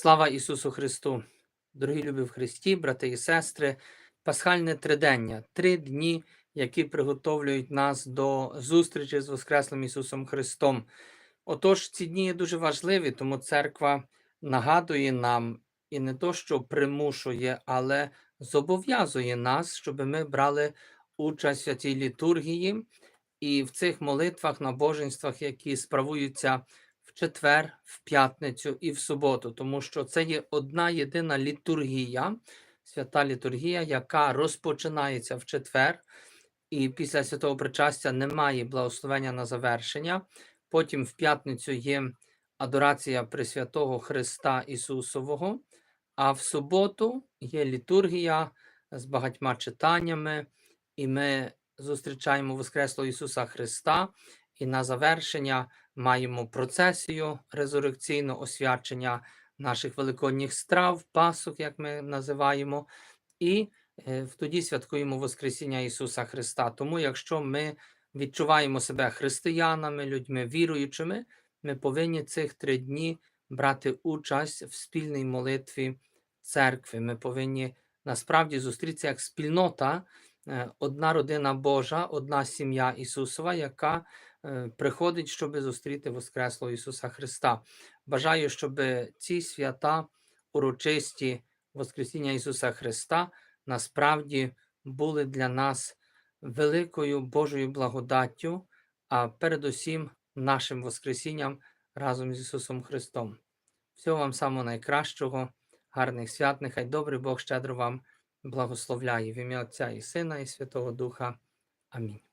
Слава Ісусу Христу! Дорогі любі в Христі, брати і сестри, пасхальне тридення, три дні, які приготовлюють нас до зустрічі з Воскреслим Ісусом Христом. Отож, ці дні є дуже важливі, тому церква нагадує нам і не то, що примушує, але зобов'язує нас, щоб ми брали участь в цій літургії і в цих молитвах, набоженствах, які справуються четвер, в п'ятницю і в суботу, тому що це є одна єдина літургія, свята літургія, яка розпочинається в четвер, і після святого причастя немає благословення на завершення. Потім в п'ятницю є адорація Пресвятого Христа Ісусового, а в суботу є літургія з багатьма читаннями, і ми зустрічаємо Воскреслого Ісуса Христа. І на завершення маємо процесію резурекційного освячення наших великодніх страв, пасок, як ми називаємо, і е, тоді святкуємо Воскресіння Ісуса Христа. Тому, якщо ми відчуваємо себе християнами, людьми віруючими, ми повинні цих три дні брати участь в спільній молитві церкви. Ми повинні насправді зустрітися як спільнота, е, одна родина Божа, одна сім'я Ісусова, яка приходить, щоб зустріти Воскреслого Ісуса Христа. Бажаю, щоб ці свята урочисті Воскресіння Ісуса Христа насправді були для нас великою Божою благодаттю, а передусім нашим Воскресінням разом з Ісусом Христом. Всього вам самого найкращого, гарних свят, нехай добрий Бог щедро вам благословляє в ім'я Отця і Сина, і Святого Духа. Амінь.